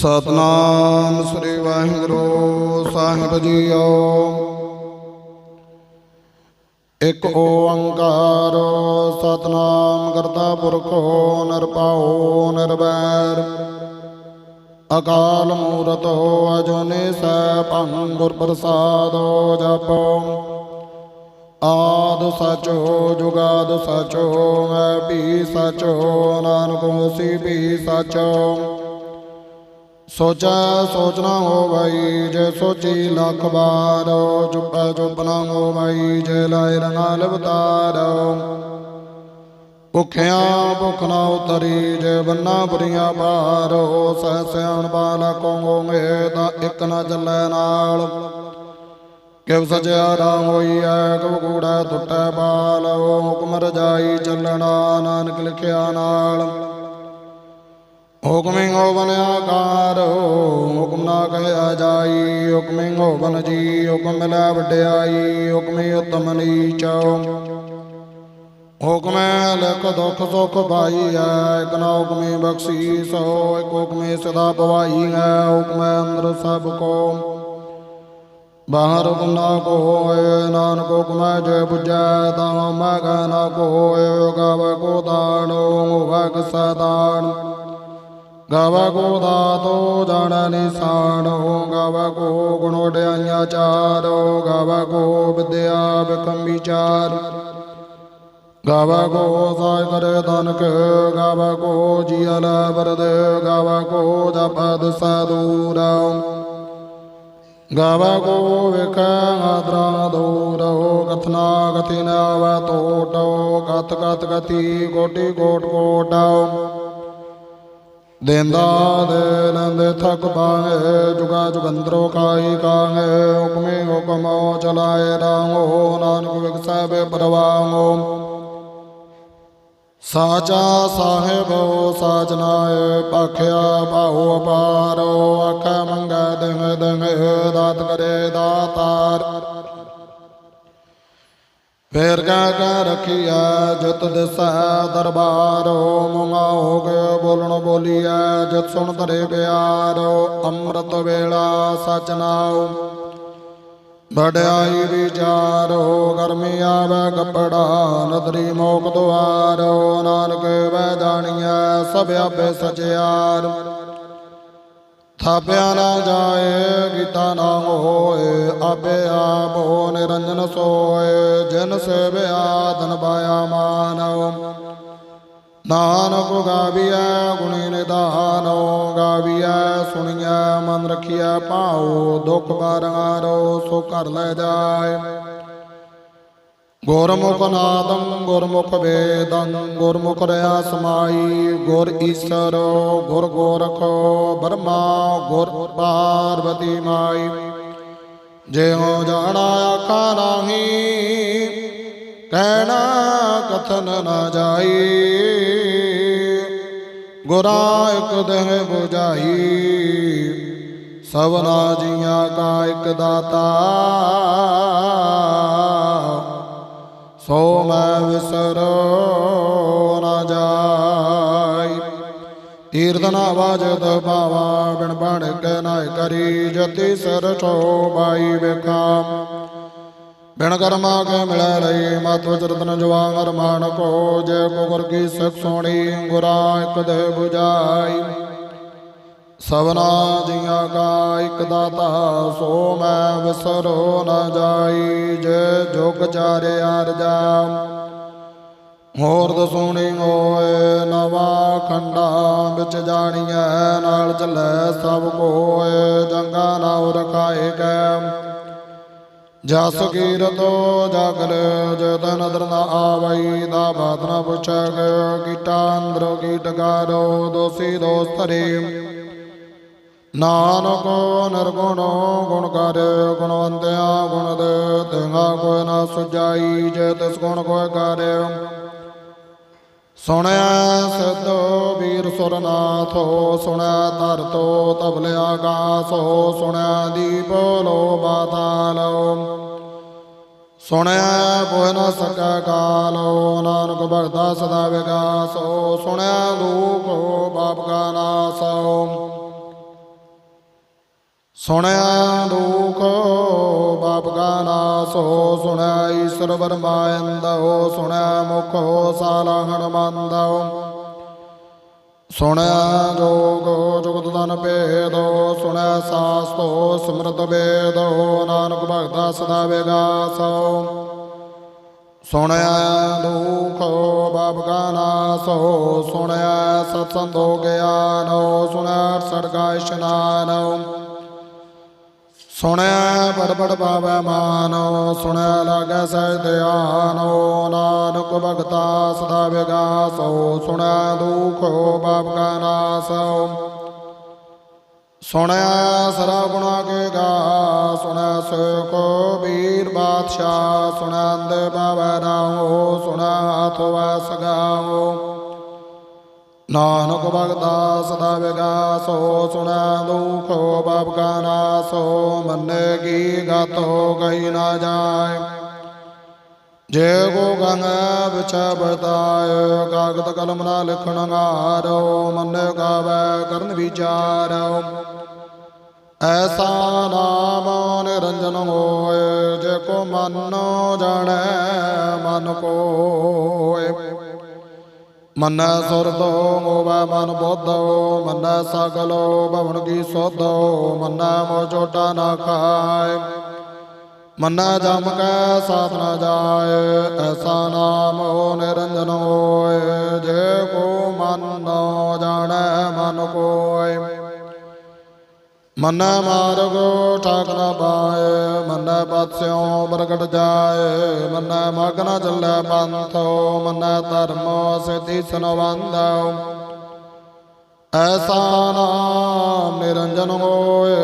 ਸਤਨਾਮ ਸ੍ਰੀ ਵਾਹਿਗੁਰੂ ਸਾਹਿਬ ਜੀਓ। ਇਕ ਓੰਕਾਰ ਸਤਨਾਮ ਕਰਤਾ ਪੁਰਖੋ ਨਿਰਭਉ ਨਿਰਵੈਰ। ਅਕਾਲ ਮੂਰਤ ਅਜੂਨੀ ਸੈਭੰ ਗੁਰ ਪ੍ਰਸਾਦੋ ਜਪੋ। ਆਦ ਸਚੋ ਜੁਗਾਦ ਸਚੋ, ਮੈਂ ਵੀ ਸਚੋ, ਨਾਨਕ ਹੋਸੀ ਵੀ ਸਚੋ। ਸੋਚੈ ਸੋਚਣਾ ਹੋ ਜੇ ਸੋਚੀ ਲੱਖ ਵਾਰ, ਚੁੱਪੈ ਚੁੱਪ ਨਾ ਹੋ ਭਾਈ ਜੇ ਲਾਇ ਰੰਗਾ ਲਵਤਾਰ ਭੁਖਿਆ ਭੁਖ ਨਾ ਉਤਰੀ, ਜੇ ਬੰਨਾ ਬੁਰੀਆਂ ਪਾਰ ਸਹਿ ਸਿਆਣ ਬਾਲਾ ਕੋਂਗੇ ਤਾਂ ਇੱਕ ਨਾ ਚੱਲੈ ਨਾਲ। ਕਿਵ ਸਜਿਆ ਰਾਮ ਹੋਈਐ ਕਬ ਕੂੜਾ ਟੁੱਟੈ ਬਾਲ, ਹੁਕਮ ਰਜਾਈ ਚੱਲਣਾ, ਨਾਨਕ ਲਿਖਿਆ ਨਾਲ। ਹੁਕਮਿ ਹੋ ਬਨ ਆਕਾਰ, ਹੁਕਮ ਨਾ ਕਹਿਆ ਜਾਈ, ਹੁਕਮਿ ਹੋ ਬਨ ਜੀ, ਹੁਕਮ ਮਿਲੈ ਵਡਿਆਈ, ਹੁਕਮਿ ਉਤਮ ਨੀਚ। ਹੁਕਮੈ ਲਖ ਦੁਖ ਸੁਖ ਪਾਈ ਹੈ ਇਕ ਨਾ ਹੁਕਮੇ ਬਖਸ਼ੀ ਸੋ ਇਕ ਹੁਕਮੇ ਸਦਾ ਪਵਾਈ ਹੈ ਹੁਕਮੈ ਅੰਦਰ ਸਭ ਕੋ। ਬਾਹਰ ਹੁਕਮ ਨਾ ਕੋ ਹੋਏ ਨਾਨਕ ਹੁਕਮੈ ਜੇ 부ਜੈ ਤਾਂ ਮੈਂ ਨਾ ਕੋ ਹੋਏ ਗਾਵ ਕੋ ਦਾਣੋ ਹੋਵਾ ਕਿਸਾ ਗਾਵਾ ਕੋ ਦਾਤੋ ਜਾਣ ਨਿਸਾਨੋ ਗਾਵਾ ਕੋ ਗੁਣ ਵਡਿਆਈਆਂ ਚਾਰੋ ਗਾਵਾ ਕੋ ਵਿਦਿਆ ਬਿਕਮ ਵਿਚਾਰ। ਗਾਵਾ ਕੋ ਸਾਗਰ ਤਨਕ ਗਾਵਾ ਕੋ ਜੀਅ ਲੈ ਵਰਦ ਗਾਵਾ ਕੋ ਜਪਦ ਸਾਦੂਰਾ। ਗਾਵਾ ਕੋ ਵੇਖੈ ਆਦਰਾ ਦੂਰੋ ਕਥਨਾ ਕਥਿ ਨ ਆਵੈ ਤੋਟੋ ਕਤ ਕਤ ਗਤੀ ਕੋਟੀ ਕੋਟ। ਕੋਟਾਓ ਦੇਂਦਾ ਦੇ ਨੰਦੇ ਥਕ ਪਾਏ, ਜੁਗਾ ਜੁਗੰਦਰੋ ਕਾਈ ਕਾਹੇ ਹੁਕਮੇ ਹੁਕਮੋ ਚਲਾਏ ਰਾਮੋ, ਨਾਨਕ ਵਿਗਸੈ ਬੇ ਸਾਚਾ ਸਾਹਿਬੋ ਸਾਜਨਾਏ ਪਖਿਆ ਬਾਹੂ ਅਪਾਰੋ, ਆਖੈ ਮੰਗੈ ਦਿਨ ਦਿਨ ਦਾਤ ਕਰੇ ਦਾਤਾਰ। ਫੇਰ ਕਾ ਕਾ ਰਖਿਆ, ਜਤ ਦਿਸੈ ਦਰਬਾਰੋ ਮੁੰਗਾ ਹੋ ਕੇ ਬੋਲਣ ਬੋਲੀਐ, ਜਤ ਸੁਣ ਧਰੇ ਪਿਆਰੋ, ਅੰਮ੍ਰਿਤ ਵੇਲਾ ਸਚ ਨਾਉ। ਵਡਿਆਈ ਵਿਚਾਰੋ, ਗਰਮੀ ਆਵੇ ਕਪੜਾ, ਨਦਰੀ ਮੋਕ ਦੁਆਰੋ, ਨਾਨਕ ਵੈ ਜਾਣੀਐ ਸਭ ਆਪੇ ਸਚਿਆਰ। ਥਾਪਿਆ ਨਾ ਜਾਏ, ਗੀਤਾ ਨਾ ਹੋਏ, ਆਪੇ ਆਪ ਹੋ ਨਿਰੰਜਨ ਸੋਏ, ਜਨ ਸੇਵਿਆ ਧਨ ਪਾਇਆ ਮਾਨਵ। ਨਾਨਕ ਗਾਵੀਐ, ਗੁਣੀ ਨਿਧਾਨੋ, ਗਾਵੀਐ, ਸੁਣੀਐ, ਮਨ ਰਖੀਐ, ਭਾਉ, ਦੁਖ ਬਾਰਾਰੋ ਸੋ ਘਰ ਲੈ ਜਾਏ। ਗੁਰਮੁਖ ਨਾਦੰ ਗੁਰਮੁਖ ਵੇਦੰ ਗੁਰਮੁਖ ਰਿਆ ਸਮਾਈ ਗੁਰ ਈਸ਼ਰ ਗੁਰ ਗੋਰਖੋ ਬਰਮਾ ਗੁਰ ਪਾਰਵਤੀ ਮਾਈ ਜੇ ਹੋ ਜਾਣਾ ਆਖਾ ਨਾਹੀ ਕਹਿਣਾ ਕਥਨ ਨਾ ਜਾਈ ਗੁਰਾ ਇਕ ਦੇਹ 부ਜਾਈ ਸਭਨਾ ਜੀਆਂ ਕਾ ਇਕ ਦਾਤਾ ਸੋ ਮੈਂ ਵਿਸਰੋ ਨਾ ਜਾਈ। ਤੀਰਥ ਨਾ ਵਾਜਤ ਭਾਵਾ ਬਿਨ ਬਣ ਕੇ ਨਾ ਕਰੀ ਜਤੀ ਸਿਰ ਛੋ ਬਾਈ ਵੇਖਾ। ਬਿਨ ਕਰਮਾ ਕੇ ਮਿਲੈ ਲਈ ਮਤ ਚਰਤਨ ਜਵਾਂਗਰ ਮਾਨ ਕੋ ਜੇ ਕੋ ਗੁਰ ਕੀ ਸਿਖ ਸੋਣੀ ਗੁਰਾ ਇਕ ਦੇ 부ਜਾਈ ਸਭਨਾ ਜੀਆਂ ਕਾ ਇਕ ਦਾਤਾ, ਸੋ ਮੈਂ ਵਿਸਰੋ ਨਾ ਜਾਈ, ਜੇ ਜੁਗ ਚਾਰਿਆ ਰਜਾ ਹੋਰ ਦਸੂਣੀ ਹੋਏ ਨਵਾ ਖੰਡਾ, ਵਿੱਚ ਜਾਣੀਐ ਨਾਲ ਚੱਲੈ ਸਭ ਕੋਏ, ਜੰਗਾ ਨਾਉ ਰਖਾਏ ਕੈ ਜਸ ਕੀਰਤੋ ਜਾਗਲ ਜਤ ਨਦਰ ਨਾ ਆਵਈ, ਦਾ ਬਾਤ ਨਾ ਪੁੱਛੈ ਗਇਓ ਕੀਟਕਾਰੋ ਦੋਸੀ ਦੋਸਤਰੇ ਨਾਨਕ ਨਿਰਗੁਣ ਗੁਣ ਕਰ, ਗੁਣਵੰਤਿਆ ਗੁਣ ਦੇ, ਤੇਗਾ ਕੋਈ ਨਾ ਸੁਜਾਈ ਜੇ ਤਿਸ ਗੁਣ ਕੋਈ ਕਰੇ। ਸੁਣਿਆ ਸਿੱਧ ਵੀਰ ਸੁਰਨਾਥੋ, ਸੁਣਿਆ ਧਰਤੋ ਤਬਲੇ ਆਕਾਸੋ, ਸੁਣਿਆ ਦੀਪ ਲੋ ਬਾਤਾਲੋ। ਸੁਣਿਆ ਕੋਇ ਨ ਸਕੈ ਕਾਲੋ, ਨਾਨਕ ਭਗਤਾ ਸਦਾ ਵਿਗਾਸੋ। ਸੁਣਿਆ ਦੁਖ ਬਾਪ ਕਾ ਨਾਸੋ। ਸੁਣਿਆ ਦੁਖ, ਬਾਪ ਗਾਣਾ ਨਾਸੋ ਸੁਣਿਆ ਈਸ਼ਰ ਬਰਮਾਇੰਦੋ ਸੁਣਿਆ ਮੁਖ ਸਾਲਾਹਣ ਮੰਦੋ ਸੁਣਿਆ ਜੋਗ ਜੁਗਤ ਦਨ ਭੇਦੋ ਸੁਣਿਆ ਸਾਸਤੋ ਸਮਰਤ ਹੋ, ਨਾਨਕ ਭਗਤਾ ਸਦਾ ਵਿਗਾਸੋ ਸੁਣਿਆ ਦੁਖ, ਬਾਪ ਗਾਣਾ ਨਾਸੋ ਸੁਣਿਆ ਸਤਸੰਦੋ ਗਿਆਨੋ ਸੁਣਿਆ ਸੜਕਾ ਇਸ਼ਨਾਨੋ ਸੁਣਿਆ ਬੜ ਬੜ ਪਾਵੈ ਮਾਨੋ ਸੁਣਿਆ ਲਾਗੈ ਸਹਿ ਧਿਆਨੋ, ਨਾਨਕ ਭਗਤਾ ਸਦਾ ਵਿਗਾਸੋ ਸੁਣਿਆ ਦੁਖ ਬਾਪ ਕਾ ਨਾਸੋ। ਸੁਣਿਆ ਸਰਾ ਗੁਣਾ ਕੇ ਗਾ ਸੁਣਿਆ ਸੁਖ ਬੀਰ ਬਾਦਸ਼ਾਹ ਸੁਣਿਆ ਬਾਬਾ ਰਾਓ ਸੁਣਾ ਹੱਥ ਵਸ ਨਾਨਕ ਭਗਤਾ ਸਦਾ ਵਿਗਾਸੋ ਸੁਣਿਆ ਦੁਖੋ ਬਾਪ ਕਾ ਨਾਸੋ ਮੰਨੇ ਕੀ ਗਤ ਹੋ ਗਈ ਨਾ ਜਾਏ। ਜੇ ਕੋ ਗੰਗ ਵਿਚ ਬਤਾਇ ਕਾਗਦ ਕਲਮ ਨਾ ਲਿਖਣ ਹਾਰੋ, ਮਨ ਗਾਵੇ ਕਰਨ ਵਿਚਾਰੋ। ਐਸਾ ਨਾਮ ਨਿਰੰਜਨ ਹੋਏ, ਜੇ ਕੋ ਮਨੋ ਜਾਣੈ, ਮਨ ਕੋ ਮਨ ਸੁਰਤੋ ਮੋਵਾ ਮਨ ਬੋਧੋ, ਮਨ ਸਗਲੋ ਭਵਨ ਕੀ ਸੋਧੋ, ਮਨ ਮੋ ਚੋਟਾ ਨਾ ਖਾਏ। ਮਨ ਜਮ ਕੈ ਸਾਥ ਨਾ ਜਾਏ, ਐਸਾ ਨਾਮ ਹੋ ਨਿਰੰਜਨ ਹੋਏ। ਜੇ ਕੋ ਮਨ ਨ ਜਾਣੈ ਮਨ ਕੋਏ ਮਨ ਮਾਰਗ ਠਾਕ ਨਾ ਪਾਏ, ਮਨ ਬਤਸਿਓ ਪ੍ਰਗਟ ਜਾਏ, ਮਨ ਮਗ ਨ ਚੱਲੈ ਪੰਥੋ, ਮਨ ਧਰਮ ਸਿਧੀ ਸਨਵੰਦਉ ਐਸਾ ਨਾਮ ਨਿਰੰਜਨ ਹੋਏ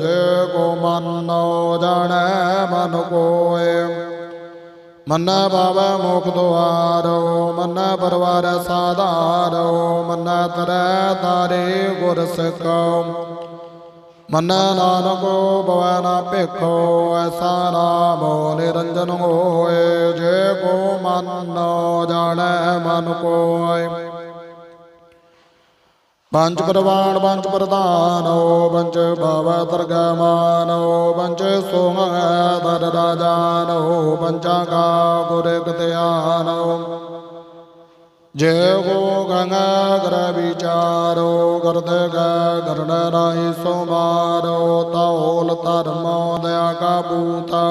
ਜੇ ਕੋ ਮਨ ਜਾਣੈ, ਮਨ ਕੋਏ। ਮਨ ਭਾਵੈ ਮੁਖ ਦੁਆਰੋ, ਮਨ ਪਰਵਾਰ ਸਾਧਾਰੋ, ਮਨ ਤਰੈ ਤਾਰੇ ਗੁਰ ਸਿਕੋ ਮਨ ਨਾਨਕੋ ਭਵੈ ਨਾ ਭੇਖੋ ਐਸਾ ਨਾ ਨਾਮੋ ਰੰਜਨ ਹੋਏ ਜੇ ਕੋ ਮਨ ਨੋ ਜਾਣੈ ਮਨ ਕੋਏ ਪੰਜ ਪ੍ਰਵਾਨ ਪੰਜ ਪ੍ਰਧਾਨੋ ਪੰਜ ਬਾਵਾ ਦਰਗਾ ਮਾਨੋ ਪੰਜ ਸੋਹ ਦਰ ਰਾਜਾਨ ਪੰਚਾਂ ਕਾ ਗੁਰ ਗਤਿਆਨੋ ਜੇ ਕੋ ਗੰਗਾ ਗਰ ਵਿਚਾਰੋ ਕਰਦੇ ਗੈ ਗਰਣ ਰਾਹੀ ਸੋ ਮਾਰੋ ਧਰਮੋ ਦਇਆ ਕਾ ਬੂਤੋ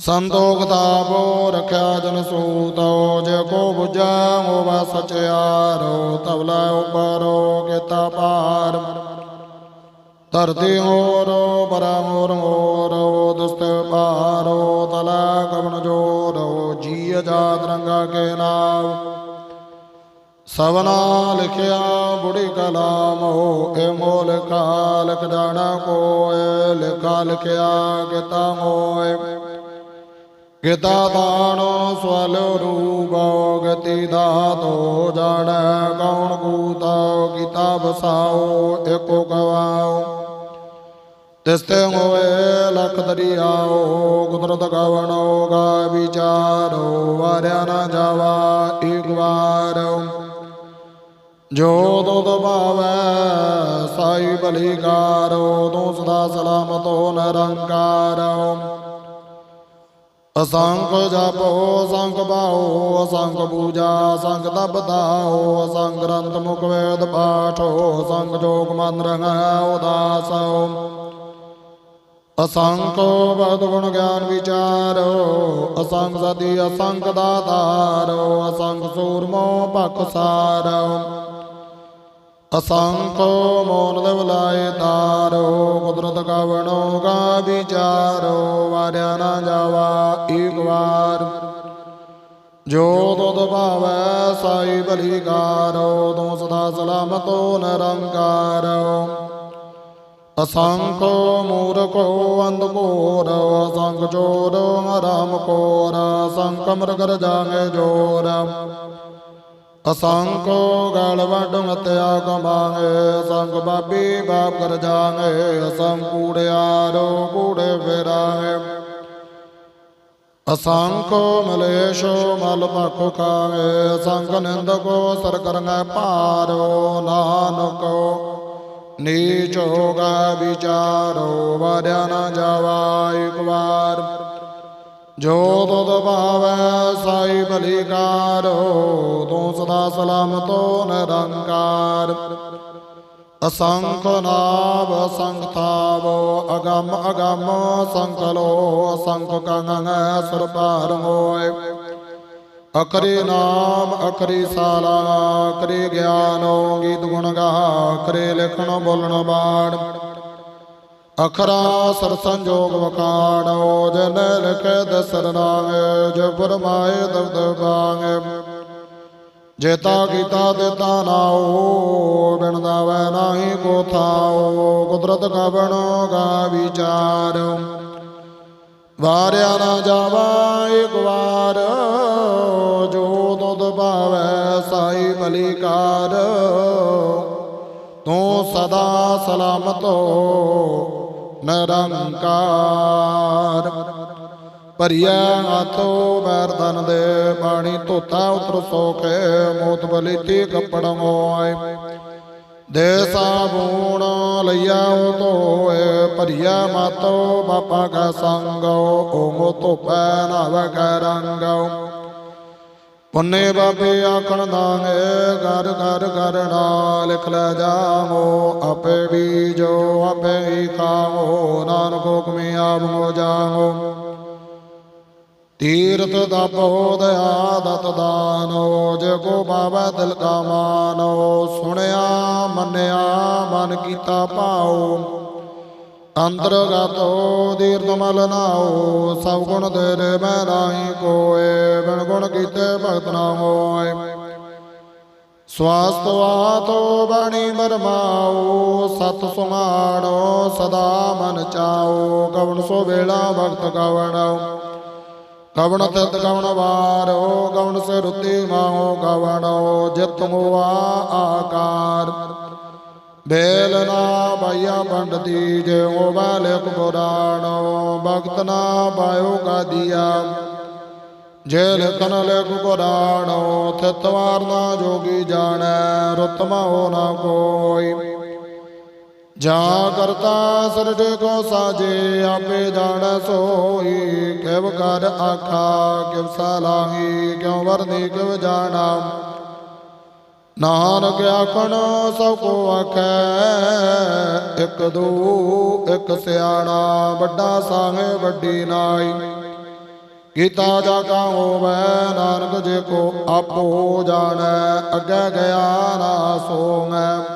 ਸੰਤੋਖ ਤਾਪੋ ਰਖਿਆ ਜਨ ਸੂਤੋ, ਜੇ ਕੋ ਬੁਝਾ ਹੋਵਾ ਸਚਿਆਰੋ, ਤਵਲਾ ਉਪਰੋ ਕੀਤਾ ਪਾਰ ਧਰਤੀ ਹੋਰੋ ਪਰਾ ਮੋਰ ਹੋਰੋ ਦੁਸਤ ਪਾਰੋ ਤਲਾ ਕਵਨ ਜੋਰੋ ਜੀ ਜਾਤ ਰੰਗਾ ਕੇ ਨਾਮ। ਸਵਨਾ ਲਿਖਿਆ ਬੁੜੀ ਕਲਾਮ ਹੋ ਏ ਮੋਲ ਕਾਲਕ ਜਾਣਾ ਕੋਏ ਲਿਖਾ ਲਿਖਿਆ ਕਿਤਾ ਹੋਏ ਕਿਤਾ ਦਾਨ ਸਵਲ ਰੂਪੋ, ਗਤੀ ਦਾਤੋ ਜਾਣੈ। ਕੌਣ ਕੂਤਾ ਕੀਤਾ ਬਸਾਓ ਏਕੋ ਗਵਾਓ। ਤਿਸਤੇ ਹੋਏ ਲਖ ਦਰਿਆਓ ਕੁਦਰਤ ਕਵਣੋ ਗਾ ਵਿਚਾਰੋ, ਵਾਰਿਆ ਨਾ ਜਾਵਾ ਏਕ ਵਾਰ। ਜੋ ਦੁਧ ਭਾਵੈ, ਸਾਈ ਬਲੀਕਾਰੋ ਤੂੰ ਸਦਾ ਸਲਾਮਤੋ ਨਿਰੰਕਾਰੋ। ਅਸੰਖ ਜਪੋ, ਅਸੰਖ ਬਾਹੋ ਅਸੰਖ ਪੂਜਾ, ਅਸੰਖ ਤਪ ਦਾਓ ਅਸੰਖ ਗ੍ਰੰਥ ਮੁਖ ਵੇਦ ਪਾਠੋ, ਅਸੰਖ ਜੋਗ ਮਨ ਰਹਿ ਉਦਾਸੋ। ਅਸੰਖ ਬਦ ਗੁਣ ਗਿਆਨ ਵਿਚਾਰੋ, ਅਸੰਖ ਸਦੀ ਅਸੰਖ ਦਾਤਾਰੋ, ਅਸੰਖ ਸੂਰਮੋ ਭਖ ਸਾਰੋ। ਮੋਨ ਦੇ ਬੁਲਾਏ ਤਾਰੋ, ਕੁਦਰਤ ਕਵਣੋ ਗਾ ਵਿਚਾਰੋ, ਵਾਰਿਆ ਨਾ ਜਾਵਾ ਏਕ ਵਾਰ। ਜੋ ਦੁਧ ਭਾਵੈ ਸਾਈ ਬਲੀਕਾਰੋ ਤੂੰ ਸਦਾ ਸਲਾਮਤੋ ਨਿਰੰਕਾਰੋ। ਅਸੰਖ ਮੂਰਖੋ ਅੰਧਕੋਰ ਅਸੰਖ ਚੋਰ ਹਰਾਮ ਕੋਰ, ਅਸੰਖ ਮਰਗਰ ਜਾਗੇ ਜੋਰ। ਅਸੰਖ ਗਲ ਵਡੁ ਹਤਿਆ ਕਮਾਂਗੇ, ਅਸੰਖ ਬਾਬੀ ਬਾਪ ਕਰ ਜਾਗੇ, ਅਸੰਖ ਕੂੜਿਆਰੋ ਕੂੜੇ ਫੇਰਾਂਗੇ। ਅਸੰਖ ਮਲੇਸ਼ ਮਲ ਭਖ ਖਾਵੇ ਅਸੰਖ ਨਿੰਦਕੋ ਸਰ ਕਰਨੈ ਭਾਰੋ ਨਾਨਕੋ। ਨੀਚ ਹੋਗਾ ਵਿਚਾਰੋ, ਵਾਰਿਆ ਨਾ ਜਾਵਾ ਇੱਕ ਵਾਰ ਜੋ ਤੁਧ ਭਾਵੈ ਸਾਈ ਬਲੀਕਾਰੋ, ਤੂੰ ਸਦਾ ਸਲਾਮਤੋ ਨਿਰੰਕਾਰ। ਅਸੰਖ ਨਾਭ ਅਸੰਖ ਥਾਵ, ਅਗੰਮ ਅਗੰਮ ਅਸੰਖ ਲੋ ਅਸੰਖ ਕੰਗਨ ਸੁਰ ਪਾਰ ਹੋਏ। ਅਕਰੇ ਨਾਮ, ਅਕਰੇ ਸਾਲਾ, ਅਕਰੇ ਗਿਆਨੋ ਗੀਤ ਗੁਣ ਗਾ, ਅਕਰੇ ਲਿਖਣ, ਬੋਲਣ ਬਾੜ ਅਖਰਾ ਸਰ ਸੰਜੋਗ ਵਕਾੜੋ ਜਨ ਲਿਖੇ ਦਸਰ ਨਾਮ ਜੋ ਫਰਮਾਏ ਦਬਦ ਬਾਗ ਜੇਤਾ ਕੀਤਾ ਦੇਤਾ ਨਾਓ ਬਿਨ ਦਾਵੈ ਨਾਹੀ ਕੋ ਥਾਓ ਕੁਦਰਤ ਕਵਣ ਗਾ ਵਿਚਾਰ। ਵਾਰਿਆ ਨਾ ਜਾਵਾ, ਇੱਕ ਵਾਰ ਜੋ ਤੁਧ ਭਾਵੈ ਸਾਈ ਬਲੀਕਾਰ ਤੂੰ ਸਦਾ ਸਲਾਮਤ ਹੋ, ਨਿਰੰਕਾਰ। ਭਰੀਆ ਹੱਥੋ ਬੈਰਦਨ ਦੇ ਪਾਣੀ ਧੋਤਾ ਉਤਰ ਸੋਖੇ ਮੋਤ ਬਲੀਤੀ ਕੱਪੜ ਮੋਏ। ਦੇ ਸਾਬੂਣ ਲਈਆ ਉਹ ਭਰੀਆ ਮਾਤੋ ਬਾਪਾ ਕਾ ਸੰਗੋ ਓ ਮੋ ਧੋਪੈ ਨਾਵ ਪੁੰਨੇ ਬਾਬੇ ਆਖਣ ਦਾਂਗੇ, ਘਰ ਘਰ ਕਰਨਾ ਲਿਖ ਲੈ ਜਾਵੋ, ਆਪੇ ਬੀਜੋ, ਆਪੇ ਹੀ ਖਾਵੋ, ਨਾਨਕ ਹੁਕਮੇ ਆਪ ਹੋ ਜਾਵੋ। ਤੀਰਥ ਦਾ ਬੋਧ ਆਦਤ ਦਾਨੋ ਜੇ ਕੋ ਬਾਬਾ ਦਿਲ ਕਾ ਮਾਨੋ। ਸੁਣਿਆ, ਮੰਨਿਆ, ਮਨ ਕੀਤਾ ਭਾਉ। ਅੰਤਰਗਤੋ ਦੀਰਤ ਮਲ ਨਾਓ ਸਭ ਗੁਣ ਤੇਰੇ ਮੈਂ ਨਾਹੀ ਕੋਏ, ਬਿਨ ਗੁਣ ਕੀਤੇ ਭਗਤ ਨਾ ਹੋਏ ਬਾਣੀ ਮਰਮਾਓ ਸਤ ਸੁਮਾਣੋ ਸਦਾ ਮਨ ਚਾਓ ਗਵਣ ਸੋ ਵੇਲਾ ਭਗਤ ਕਵਣੋ ਗਵਣ ਤਿਤ ਗਵਣ ਵਾਰੋ ਗਵਣ ਸੇ ਰੁਤੀ ਮਾਹੋ ਕਵਣੋ ਜਿਤ ਮੋਆ ਆਕਾਰ। ਬੇਲ ਨਾ ਬਾਇਆ ਪੰਡਤੀ ਜਿਉ ਬਾਲਕ ਪੁਰਾਣੋ ਭਗਤ ਨਾ ਪਾਇਓ ਕਾਦੀਆ ਜੇ ਲਖਨ ਲਖ ਪੁਰਾਣੋ ਥਿਤਵਾਰ ਨਾ ਜੋਗੀ ਜਾਣੈ ਰਤਮਾ ਹੋ ਨਾ ਕੋਈ। ਜਾ ਕਰਤਾ ਸਰਜ ਕੋ ਸਾਜੇ, ਆਪੇ ਜਾਣੈ ਸੋਈ। ਕਿਵ ਕਰ ਆਖਾ, ਕਿਵ ਸਲਾਹੀ ਕਿਉ ਵਰਨੀ, ਕਿਵ ਜਾਣਾ। ਨਾਨਕ ਆਖਣ ਸਭ ਕੋ ਆਖੈ, ਇੱਕ ਦੂ, ਇੱਕ ਸਿਆਣਾ, ਵੱਡਾ ਸਾਹੇ ਵੱਡੀ ਨਾਈ। ਕੀਤਾ ਜਾ ਕਾ ਹੋਵੈ, ਨਾਨਕ ਜੇ ਕੋ ਆਪੋ ਜਾਣੈ, ਅੱਗੇ ਗਿਆ ਨਾ ਸੋਵੈ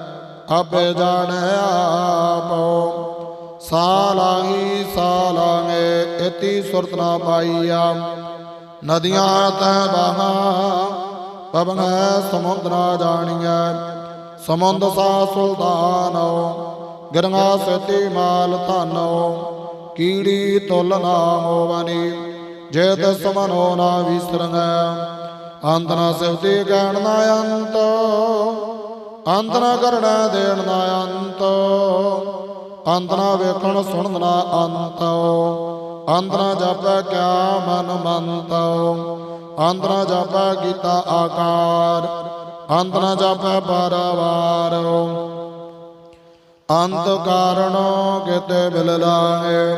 ਆਪੇ ਜਾਣੈ ਆਪੋ, ਸਾਲਾਹੀ ਸਾਲਾਂਗੇ ਇਤੀ ਸੁਰਤ ਨਾ ਪਾਈਆ। ਨਦੀਆਂ ਤੈ ਬਹਾ, ਪਵਨੈ ਸਮੁੰਦਰਾ ਜਾਣੀਐ। ਸਮੁੰਦ ਸਾ ਸੁਲਤਾਨੋ ਗਰਗਾ ਸਤੀ ਮਾਲ ਧਨੋ। ਕੀੜੀ ਤੁਲ ਨਾ ਹੋਵਨੀ, ਜੇ ਦਸ ਮਨੋ ਨਾ ਵਿਸਰੰਗੈ ਅੰਤ ਨਾ ਸਿਵਤੀ ਕਹਿਣ ਨਾ ਅੰਤ। ਅੰਤ ਨਾ ਕਰਣਾ ਦੇਣ ਨਾ ਅੰਤ। ਅੰਤ ਨਾ ਵੇਖਣ ਸੁਣਨ ਨਾ ਅੰਤ। ਅੰਤ ਨਾ ਜਾਪੈ ਕਿਆ ਮਨ ਮੰਤ। ਅੰਤ ਨਾ ਜਾਪੈ ਕੀਤਾ ਆਕਾਰ। ਅੰਤ ਨਾ ਜਾਪੈ ਬਾਰਵਾਰ ਅੰਤ ਕਾਰਣ ਕਿਤੇ ਬਿਲ ਲਾਏ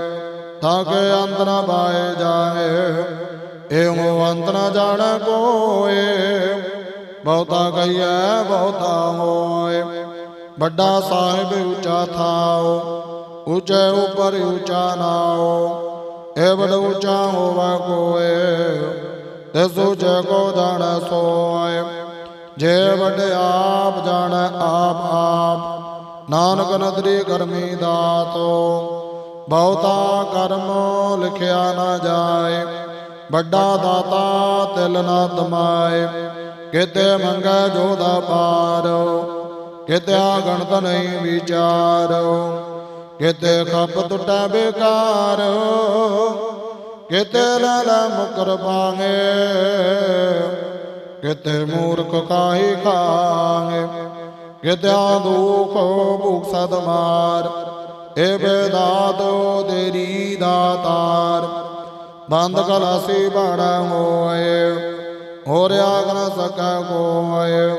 ਤਾਂ ਕਿ ਅੰਤ ਨਾ ਪਾਏ ਜਾਏ ਏਉ ਅੰਤ ਨਾ ਜਾਣੈ ਕੋਏ ਬਹੁਤਾ ਕਹੀਐ, ਬਹੁਤਾ ਹੋਏ ਵੱਡਾ ਸਾਹਿਬ ਉੱਚਾ ਥਾਓ ਉੱਚੇ ਉਪਰ ਉੱਚਾ ਨਾਓ ਏ ਬੜ ਉੱਚਾ ਹੋਵਾ ਕੋਏ ਤਿਸ ਉੱਚੇ ਕੋ ਜਾਣੈ ਸੋਏ ਜੇ ਵੱਡ ਆਪ ਜਾਣੈ, ਆਪ ਆਪ। ਨਾਨਕ ਨਦਰੀ ਕਰਮੀ ਦਾਤੋ। ਬਹੁਤਾ ਕਰਮ ਲਿਖਿਆ ਨਾ ਜਾਏ, ਵੱਡਾ ਦਾਤਾ ਤਿਲ ਨਾ ਤਮਾਏ। ਕਿਤੇ ਮੰਗੈ ਜੋ ਦਾ ਪਾਰ, ਕਿਤੇ ਗਣਤ ਨਹੀਂ ਵਿਚਾਰੋ, ਕਿਤੇ ਖੱਪ ਟੁੱਟਾ ਬੇਕਾਰ, ਕਿਤੇ ਲੈ ਮੁਕਰ ਪਾਂਗੇ ਕਿਤੇ ਮੂਰਖ ਕਾਹੀ ਖਾਗੇ, ਕਿਤੇ ਦੁਖ ਭੁਖ ਸਦ ਮਾਰ, ਏ ਬੇਦਾਤੋ ਤੇਰੀ ਦਾਤਾਰ, ਬੰਦ ਕਲਾਸੀ ਬਾੜਾ ਹੋਏ ਹੋ ਆਗ ਨ ਸਕੈ ਕੋਏ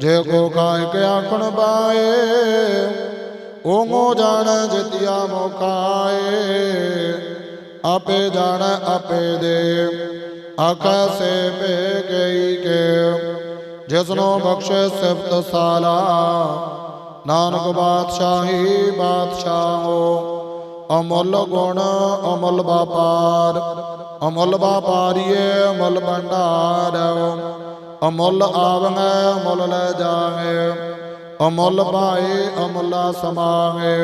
ਜੇ ਕੋ ਕਾਇ ਕੇ ਆਖਣ ਪਾਏ ਓ ਮੋ ਜਾਣ ਜਿਤਿਆ ਮੋਕਾਏ। ਆਪੇ ਜਾਣ, ਆਪੇ ਦੇ, ਆਖੈ ਸੇ ਪੇ ਗਈ ਕੇ। ਜਿਸਨੋ ਬਖਸ਼ੇ ਸਿਫਤ ਸਾਲਾ, ਨਾਨਕ ਬਾਦਸ਼ਾਹੀ ਬਾਦਸ਼ਾਹੋ ਅਮੁੱਲ ਗੁਣ, ਅਮੁੱਲ ਵਪਾਰ ਅਮੁੱਲ ਵਪਾਰੀਏ ਅਮੁੱਲ ਭੰਡਾਰ ਅਮੁੱਲ ਆਵੈ ਅਮੁੱਲ ਲੈ ਜਾਵੇ। ਅਮੁੱਲ ਪਾਏ ਅਮੁੱਲਾ ਸਮਾਵੇ।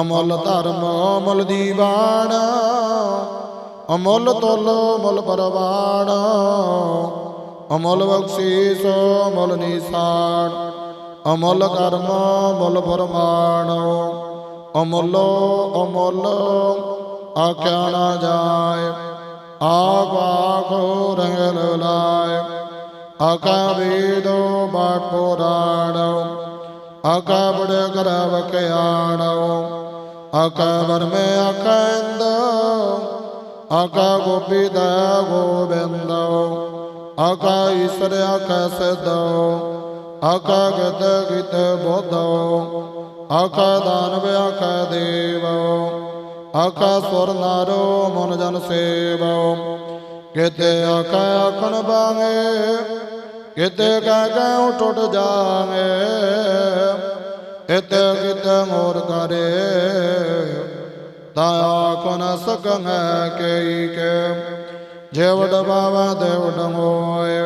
ਅਮੁੱਲ ਧਰਮ, ਅਮੁੱਲ ਦੀਵਾਨ ਅਮੁੱਲ ਤੁਲ, ਅਮੁੱਲ ਪਰਵਾਨ। ਅਮੁੱਲ ਬਖਸ਼ੀਸ, ਅਮੁੱਲ ਨਿਸ਼ਾਨ। ਅਮੁੱਲ ਕਰਮ, ਅਮੁੱਲ ਫਰਮਾਨ। ਅਮੁੱਲ ਅਮੁੱਲ, ਆਖਿਆ ਨਾ ਜਾਏ। ਆਪ ਆਖੋ ਰਹਿ ਲਾਏ ਆਕਾ ਵੇਦੋ ਬਾਟ ਪੁਰਾਣ ਆਕਾ ਬੜ ਕਰ ਵਕਿਆਣ ਆਕਾ ਵਰਮੇ ਗੋਪੀ ਦਾ ਗੋਬਿੰਦ ਆਕਾ ਈਸ਼ਰ ਆਕਾ ਸਦ ਆਕਾ ਗਤ ਗਿਤ ਬੋਧ ਆਕਾ ਦਾਨਵ ਆਕਾ ਦੇਵ। ਆਕਾ ਸੁਰ ਨਾਰੋ ਮਨ ਜਨ ਸੇਵ। ਕਿਤੇ ਆਕਾ ਆਖਣ ਬਾਗੇ ਕਿਤੇ ਕਹਿ ਕਹਿ ਟੁੱਟ ਜਾਗੇ ਇਤੇ ਕਿਤੇ ਮੋਰ ਕਰੇ, ਤਾਂ ਆਖ ਨ ਸਕੰਗੈ ਕਈ ਕੇ। ਜੇਵੜ ਬਾਵਾ ਦੇਵੜ ਹੋਏ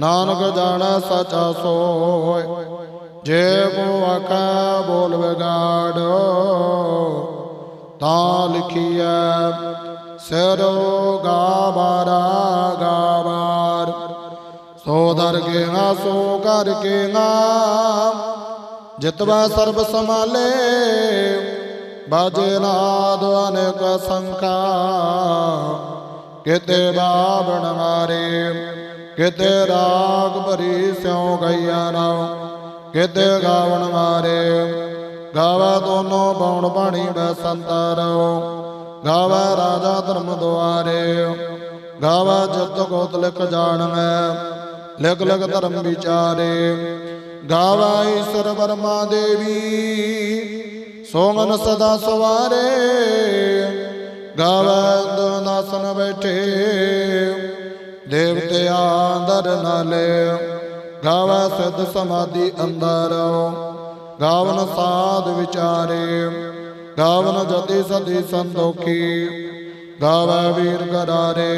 ਨਾਨਕ ਜਾਣੈ ਸਚਾ ਸੋਏ। ਜੇ ਕੋ ਆਖੈ ਬੋਲ ਵਿਗਾੜ ਤਾਂ ਲਿਖੀਐ, ਸਿਰੋ ਗਾਬਾਰਾ ਗਾਬਾਰ ਸੋ ਦਰ ਕੇ ਨਾ ਸੋ ਕਰ ਕੇ ਨਾ ਜਿਤਵਾ ਸਰਬ ਸਮਾਲੇ ਬਾਜੇ ਨਾਦ ਅਨੇਕ ਸੰਖਾ। ਕਿਤੇ ਬਾਵਣ ਮਾਰੇ, ਕਿਤੇ ਰਾਗ ਭਰੀ ਸਿਉ ਗਈਆ ਨਾ ਕਿਤੇ ਗਾਵਣ ਮਾਰੇ ਗਾਵਾ ਦੋਨੋ ਬਉਣ ਬਾਣੀ ਬਸੰਤਰ ਗਾਵਾ ਰਾਜਾ ਧਰਮ ਦੁਆਰੇ। ਗਾਵਾ ਜਿਤ ਗੋਤ ਲਿਖ ਜਾਣ ਮੈਂ। ਲਿਖ ਲਿਖ ਧਰਮ ਵਿਚਾਰੇ। ਗਾਵਾ ਈਸ਼ਰ ਵਰਮਾ ਦੇਵੀ। ਸੋਮਨ ਸਦਾ ਸਵਾਰੇ। ਗਾਵਾ ਦਾਸਨ ਬੈਠੇ। ਦੇਵਤੇ ਆਂਦਰ ਨਾਲੇ। ਗਾਵਾ ਸਿੱਧ ਸਮਾਧੀ ਅੰਦਰ ਗਾਵਨ ਸਾਧ ਵਿਚਾਰੇ, ਗਾਵਨ ਜਤੀ ਸਦੀ ਸੰਦੋਖੀ ਗਾਵੈ ਵੀਰ ਕਰਾਰੇ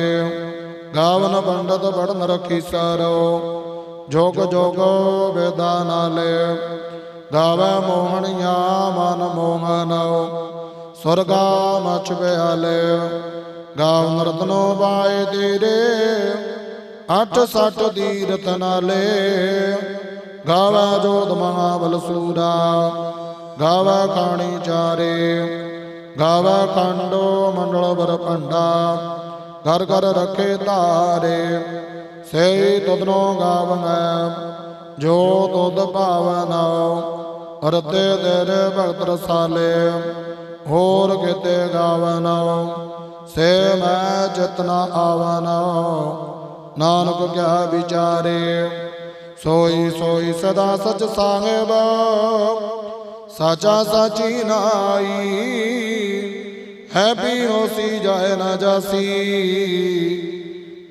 ਗਾਵਨ ਪੰਡਤ ਪੜਨ ਰਖੀ ਸਾਰੋ, ਜੋਗ ਜੋਗ ਵੇਦਾਨ ਨਾਲੇ ਗਾਵੈ ਮੋਹਣੀਆਂ ਮਨ ਮੋਹਨੋ, ਸੁਰਗਾ ਮਛ ਬਿਆਲੇ ਗਾਵ ਰਤਨੋ ਬਾਏ ਤੇਰੇ, ਅੱਠ ਸੱਠ ਦੀਰਤ ਨਾਲੇ। ਗਾਵਾ ਜੋਤ ਮਹਾਬਲ ਸੂਰਾ ਗਾਵਾ ਖਾਣੀ ਚਾਰੇ, ਗਾਵਾ ਖੰਡੋ ਮੰਡਲ ਬਰ ਭੰਡਾ, ਘਰ ਘਰ ਰਖੇ ਧਾਰੇ ਸੇ ਤੁਧਨੋ ਗਾਵੈ ਜੋ ਤੁਧ ਭਾਵਨਾ ਰਤੇ ਤੇਰੇ ਭਗਤ ਰਸਾਲੇ, ਹੋਰ ਕਿਤੇ ਗਾਵਨਾ ਸੇ ਮੈਂ ਜਿਤਨਾ ਆਵਨਾ ਨਾਨਕ ਕਿਆ ਵਿਚਾਰੇ। ਸੋਈ ਸੋਈ ਸਦਾ ਸਚ ਸਾਹਿਬ, ਸਾਚਾ ਸਾਚੀ ਨਾਈ। ਹੈ ਵੀ ਹੋਸੀ ਜਾਏ ਨਾ ਜਾਸੀ,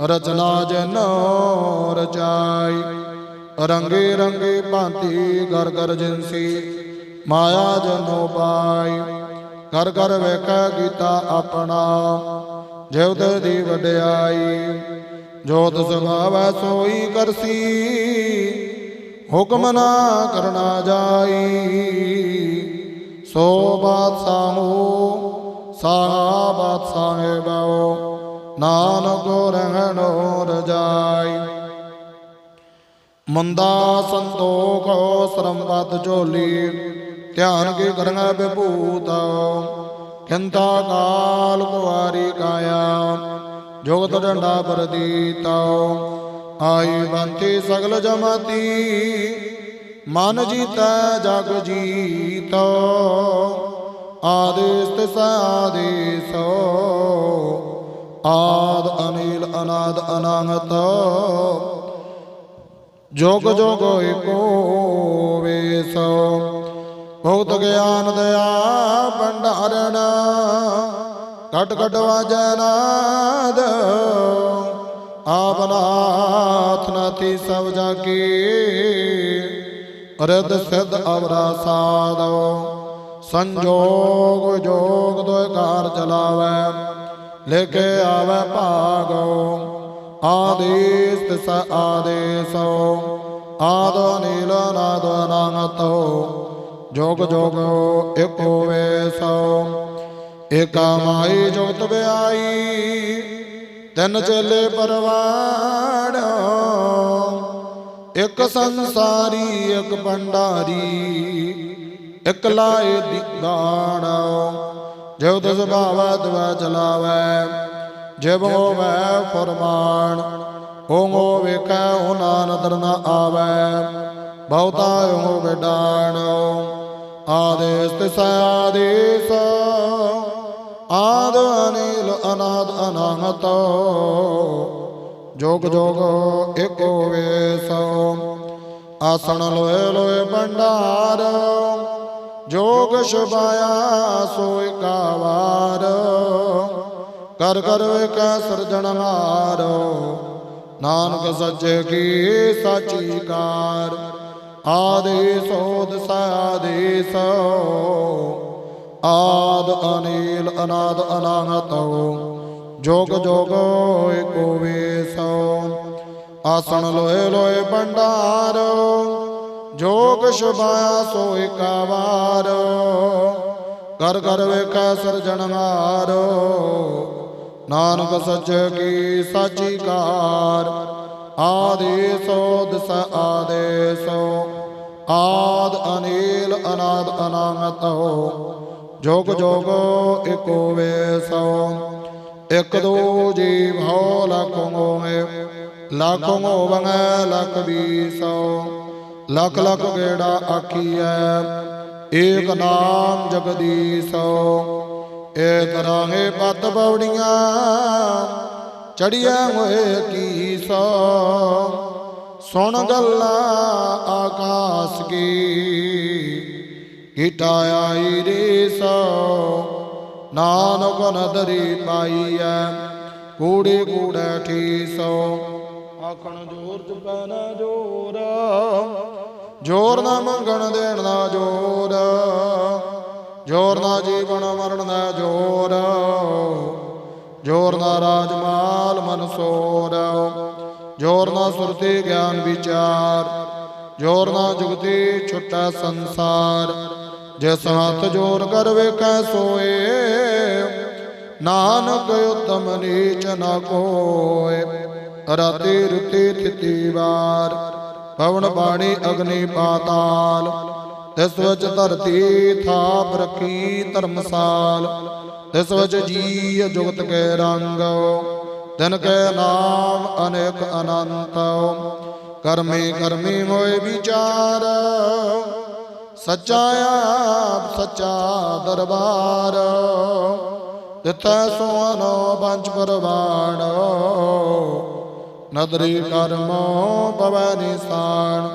ਰਚਨਾ ਜਨ ਰਚਾਈ ਰੰਗੇ ਰੰਗੇ ਭਾਂਤੀ ਗਰ ਗਰ ਜਿਨਸੀ ਮਾਇਆ ਜਨੋ ਪਾਈ। ਕਰ ਕਰ ਵੇਖੈ ਕੀਤਾ ਆਪਣਾ, ਜਿਉ ਦੀ ਵਡਿਆਈ ਜੋਤ ਸੁਭਾਵੈ ਸੋਈ ਕਰਸੀ, ਹੁਕਮ ਨਾ ਕਰਨਾ ਜਾਈ। ਸੋ ਬਾਦਸ਼ਾਹੋ ਸਾਹਾ ਬਾਦਸ਼ਾਹੇਬੋ ਨਾਨਕ ਰਹਿਣੋ ਰਜਾਈ ਮੰਦਾ ਸੰਤੋਖ ਸਰੰਪਤ ਝੋਲੀ, ਧਿਆਨ ਕੀ ਕਰਨਾ ਬਿਭੂਤ ਕਿੰਤਾ ਕਾਲ ਕੁਵਾਰੀ ਕਾਇਆ। ਜੋਗਤ ਡੰਡਾ ਪ੍ਰਦੀਤ ਆਈ ਬੰਤੀ ਸਗਲ ਜਮਾਤੀ, ਮਨ ਜੀਤੈ ਜਗ ਜੀਤ। ਆਦੇਸ ਤਿਸ ਆਦੇਸੋ ਆਦ ਅਨੀਲ ਅਨਾਦ ਅਨਾਹਤ। ਜੋਗ ਜੋਗ ਏਕੋ ਵੇਸੋ। ਭਗਤ ਗਿਆਨ ਦਇਆ ਭੰਡਾਰਣ ਘਟ ਘਟ ਵਾਜੈ ਨਾਦ। ਆਪਨਾਥ ਨਾਥੀ ਸਭ ਜਾ ਕੀ ਰਿਦ ਸਿਧ ਅਵਰਾ ਸਾਧੋ ਸੰਜੋਗ ਜੋਗ ਦੋਇ ਕਾਰ ਚਲਾਵੈ। ਲਿਖੇ ਆਵੈ ਭਾਗੋ ਆਦੇਸ ਤਿਸ ਆਦੇਸੋ ਆਦ ਨੀਲ ਨਾਦ ਅਨੰਤੋ ਜੋਗ ਜੋਗ ਏਕੋ ਵੇਸੋ ਏਕਾ ਮਾਈ ਜੋਤ ਵਿਆਈ ਤਿੰਨ ਚੇਲੇ ਪਰਵਾੜ ਇੱਕ ਸੰਸਾਰੀ, ਇੱਕ ਭੰਡਾਰੀ, ਇੱਕ ਲਾਏ ਦੀਦਾਨ। ਜੋ ਦਸ ਭਾਵੈ ਦਵਾ ਚਲਾਵੈ, ਜਿਵ ਹੋਵੈ ਫਰਮਾਨ। ਹੋਮੋ ਵੇਖੈ ਹੁਨਾ ਨਦਰ ਨ ਆਵੈ, ਬਹੁਤਾ ਹੋ ਵਿਡਾਣ ਆਦੇਸ ਤਿਸ ਆਦੇਸ। ਆਦ ਅਨੀਲ ਅਨਾਦ ਅਨਾਹਤ, ਜੋਗ ਜੋਗ ਏਕੋ ਵੇਸੋ ਆਸਣ ਲੋਏ ਲੋਏ ਭੰਡਾਰ, ਜੋਗ ਸ਼ਬਾਇਆ ਸੋਇ ਕਾਵਾਰ ਕਰ ਕਰ ਵੇਖੈ ਸਿਰਜਣਹਾਰ ਨਾਨਕ ਸੱਚੇ ਕੀ ਸਾਚੀ ਕਾਰ। ਆਦੇਸੋ ਦਸ ਆਦੇਸ ਆਦ ਅਨੀਲ ਅਨਾਦ ਅਨਾਹਤੋ ਜੋਗ ਜੋਗ ਏਕੋ ਵੇਸੋ ਆਸਣ ਲੋਏ ਲੋਏ ਭੰਡਾਰ, ਜੋਗ ਸ਼ੁਭਾਇਆ ਸੋ ਇਕਾਵਾਰ। ਕਰ ਕਰ ਵੇਖੈ ਸਿਰਜਣਹਾਰ ਨਾਨਕ ਸੱਚ ਕੀ ਸਾਚੀ ਕਾਰ। ਆਦੇਸੋ ਦਸ ਆਦੇਸੋ ਆਦ ਅਨੀਲ ਅਨਾਦ ਹੋ ਜੋਗ ਜੋਗ ਏਕੋ ਵੇਸੋ ਇਕ ਦੋ ਜੀ ਭਉ ਲਖੋ ਹੋਏ ਲੱਖੋਂ ਹੋਵੰਗੈ ਲਖ ਵੀਸੋ ਲਖ ਲਖ ਗੇੜਾ ਆਖੀਐ ਏਕ ਨਾਮ ਜਗਦੀਸੋ ਏ ਰਾਹੇ ਪਤ ਬਉੜੀਆਂ ਚੜੀਆਂ ਹੋਏ ਕੀਸੋ ਸੁਣ ਗੱਲਾਂ ਆਕਾਸ ਕੀ। ਕੀਟਾ ਆਈ ਰੇ ਸੋ, ਨਾਨਕ ਨਦਰੀ ਪਾਈਐ, ਕੂੜੇ ਕੂੜੇ ਠੀਸੋ। ਆਖਣ ਜੋਰ ਜਪੈ ਨਾ ਜੋਰ ਜੋਰ ਨਾ ਮੰਗਣ ਦੇਣ ਦਾ ਜੋਰ ਜੋਰ ਨਾ ਜੀਵਨ ਮਰਨ ਦਾ ਜੋਰ ਜੋਰ ਨਾ ਰਾਜ ਮਾਲ ਮਨਸੋਰ ਜੋਰ ਨਾ ਸੁਰਤੀ ਗਿਆਨ ਵਿਚਾਰ, ਜੋਰ ਨਾ ਜੁਗਤੀ ਛੁੱਟਾ ਸੰਸਾਰ। ਜਿਸ ਹੱਥ ਜੋਰ ਕਰ ਵੇਖੈ ਸੋਏ, ਨਾਨਕ ਉਤਮ ਨੀਚ ਨ ਕੋਏ। ਰਾਤੀ ਰੁਤੀ ਥਿਤੀ ਵਾਰ, ਪਵਨ ਬਾਣੀ ਅਗਨੀ ਪਾਤਾਲ। ਤਿਸ ਵਿੱਚ ਧਰਤੀ ਥਾਪ ਰਖੀ ਧਰਮਸਾਲ। ਤਿਸ ਵਿੱਚ ਜੀ ਜੁਗਤ ਕੇ ਰੰਗ। ਤਿਨ ਕੇ ਨਾਮ ਅਨੇਕ ਅਨੰਤ। ਕਰਮੀ ਕਰਮੀ ਹੋਏ ਵਿਚਾਰ। ਸੱਚਾ ਆਪ, ਸੱਚਾ ਦਰਬਾਰ। ਤਿਤੈ ਸੋਨੋ ਪੰਜ ਪਰਵਾਣ ਨਦਰੀ ਕਰਮ ਪਵੈ ਨਿਸਾਨ।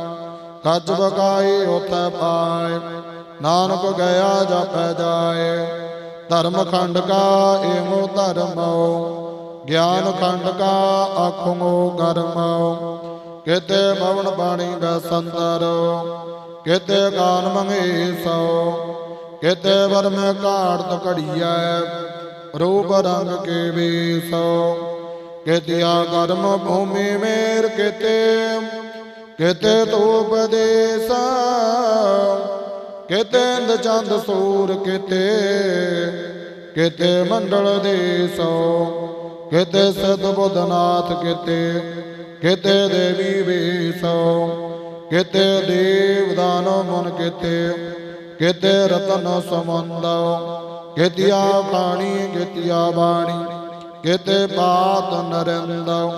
ਕੱਜ ਬਕਾਈ ਉਤੈ ਪਾਏ, ਨਾਨਕ ਗਿਆ ਜਪੈ ਜਾਏ। ਧਰਮ ਖੰਡ ਕਾ ਏਮੋ ਧਰਮੋ, ਗਿਆਨ ਖੰਡ ਕਾ ਆਖੋ ਕਰਮੋ ਕਿਤੇ ਮਵਨ ਬਾਣੀ ਬਸੰਤਰ ਕਿਤੇ ਕਾਨ ਮੰਗੇ ਸੋ, ਕਿਤੇ ਵਰਮ ਘਾੜਤ ਘੜੀਐ, ਰੂਪ ਰੰਗ ਕੇ ਵੇਸੋ ਕਿਤਿਆ ਕਰਮ ਭੂਮੀ ਮੇਰ ਕਿਤੇ ਕਿਤੇ ਤੂਪ ਦੇਸ ਕਿਤੇ ਇੰਦ ਚੰਦ ਸੂਰ ਕਿਤੇ ਕਿਤੇ ਮੰਡਲ ਦੇਸੋ ਕਿਤੇ ਸਤ ਬੁੱਧਨਾਥ ਕਿਤੇ ਕਿਤੇ ਦੇਵੀ ਵੇਸੋ ਕਿਤੇ ਦੇਵ ਦਾਨ ਮਨ ਕਿਤੇ ਕਿਤੇ ਰਤਨ ਸਮੰਦੋ ਕਿਤਿਆ ਪਾਣੀ ਕਿਤਿਆ ਬਾਣੀ, ਕਿਤੇ ਬਾਤ ਨਰਿੰਦੋ,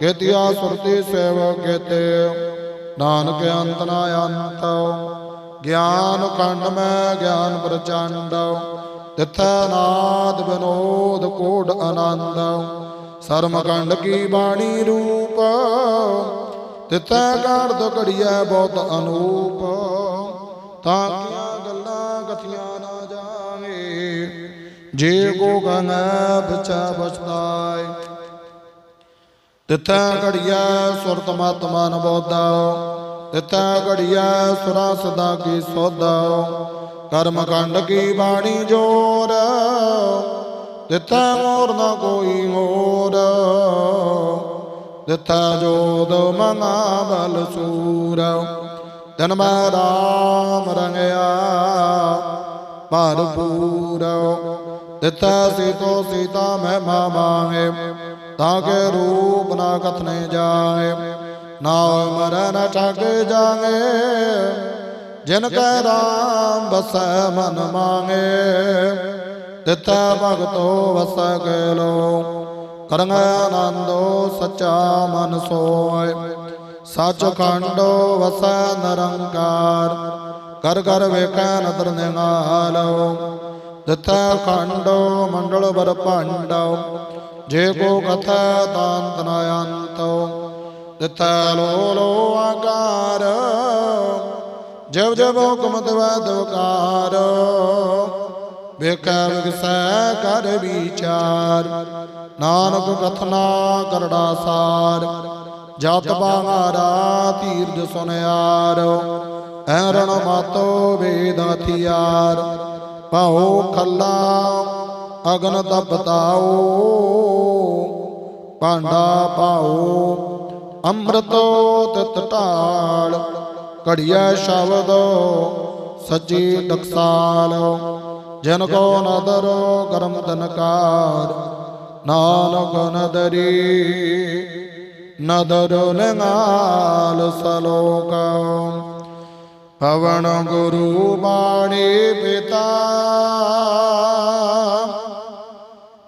ਕਿਤਿਆ ਸੁਰਤੀ ਸੇਵ ਕਿਤੇ। ਨਾਨਕ ਅੰਤ ਨਾ ਅੰਤੋ, ਗਿਆਨ ਖੰਡ ਮੈਂ ਗਿਆਨ ਪ੍ਰਚੰਡ, ਤਿਥੈ ਨਾਦ ਬਿਨੋਦ ਕੋਡ ਆਨੰਦ। ਸਰਮ ਕੰਡ ਕੀ ਬਾਣੀ ਰੂਪ ਤਿਥੈ ਕਾਰਦ ਘੜੀਐ ਬਹੁਤ ਅਨੂਪ। ਤਾਂ ਕੀਆਂ ਗੱਲਾਂ ਕਥੀਆਂ ਨਾ ਜਾਵੇ। ਜੇ ਕੋ ਗਨ ਬਚਾ ਬਚਤਾਏ ਤਿਥੈ ਘੜੀਐ ਸੁਰਤ ਮਤ ਮਨ ਬੋਧਾ। ਤਿਥੈ ਘੜੀਐ ਸੁਰਾ ਸਦਾ ਕੀ ਸੋਧਾ। ਕਰਮ ਕੰਡ ਕੀ ਬਾਣੀ ਜੋਰ। ਤਿਥੈ ਮੋਰ ਨਾ ਕੋਈ ਮੋਰ। ਤਿਥੈ ਜੋਦ ਮਨਾ ਬਲ ਸੂਰ। ਤਨ ਮੈਂ ਰਾਮ ਰੰਗਿਆ ਭਰਪੂਰ। ਤਿਥੈ ਸੀਤੋ ਸੀਤਾ ਮੈਂ ਮਾਂਗੇ ਤਾਂ ਕੇ ਰੂਪ ਨਾ ਕਥਨੇ ਜਾਏ ਨਾ ਮਰਨ ਠਗ ਜਾਗੇ ਜਿਨ ਕੈ ਰਾਮ ਬਸੈ ਮਨ ਮਾਂਗੇ ਤਿਥੈ ਭਗਤੋ ਵਸੈ ਗੇਲੋ ਕਰੰਗ ਆਨੰਦੋ ਸੱਚਾ ਮਨ ਸੋਏ। ਸੱਚ ਖੰਡੋ ਵਸੈ ਨਿਰੰਕਾਰ। ਕਰ ਕਰ ਵੇਖੈ ਨਦਰ ਨਿਹਾਲੋ। ਦਿੱਤਾ ਖੰਡੋ ਮੰਡਲ ਵਰ ਭਾਂਡੋ। ਜੇ ਕੋ ਕਥਾ ਤਾਂਤ ਨ ਅੰਤੋ। ਤਿਥੈ ਲੋ ਲੋ ਆਕਾਰ। ਜਬ ਜਬ ਹੁਕਮ ਤਵੈ ਦਵਕਾਰ ਵੇਖੈ ਵਿਗਸੈ ਕਰ ਵਿਚਾਰ। ਨਾਨਕ ਕਥਨਾ ਕਰੜਾ ਸਾਰ ਜਤ ਬਾਹਾਰਾ ਤੀਰਜ ਸੁਨਿਆਰ, ਐਰਣ ਮਾਤੋ ਵੇਦ ਹਥਿਆਰ ਪਾਉ ਖੱਲਾ ਅਗਨ ਤਪਤਾਓ ਭਾਂਡਾ ਪਾਓ ਅੰਮ੍ਰਿਤੋ ਤਿਤ ਢਾਲ, ਘੜੀਐ ਸ਼ਬਦ ਸੱਚੀ ਟਕਸਾਲ ਜਨ ਕੋ ਨਦਰ ਕਰਮ ਤਨਕਾਰ ਨਾਨਕ ਨਦਰੀ ਨਦਰ ਨੰਗਾਲ ਸਲੋਕ ਪਵਨ ਗੁਰੂ ਬਾਣੀ ਪਿਤਾ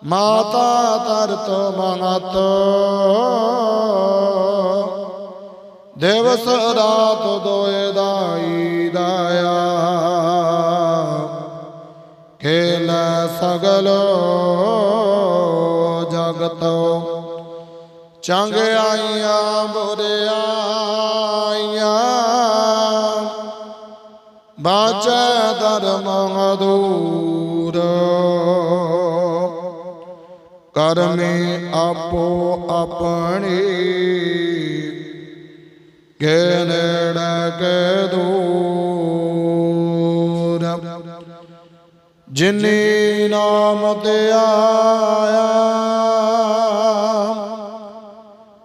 ਮਾਤਾ ਤਰਤ ਮਨਤ ਦਿਵਸ ਰਾਤ ਦੋਏ ਦਾਈ ਦਾਇਆ ਖੇਲ ਸਗਲ ਜਗਤ ਚੰਗ ਆਈਆਂ ਬੁਰਿਆਈਆਂ ਬਾਚੈ ਧਰਮ ਹਦੂਰ ਕਰਮੇ ਆਪੋ ਆਪਣੀ। ਕੇ ਨੇੜੇ ਕੇ ਦੂਰ। ਜਿਨੀ ਨਾਮ ਤੇ ਆਇਆ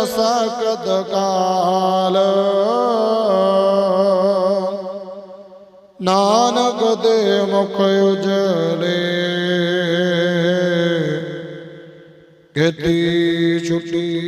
ਮਸਕਤ ਕਾਲ। ਨਾਨਕ ਦੇ ਮੁਖ ਉਜਲੇ ਗਤੀ ਛੁੱਟੀ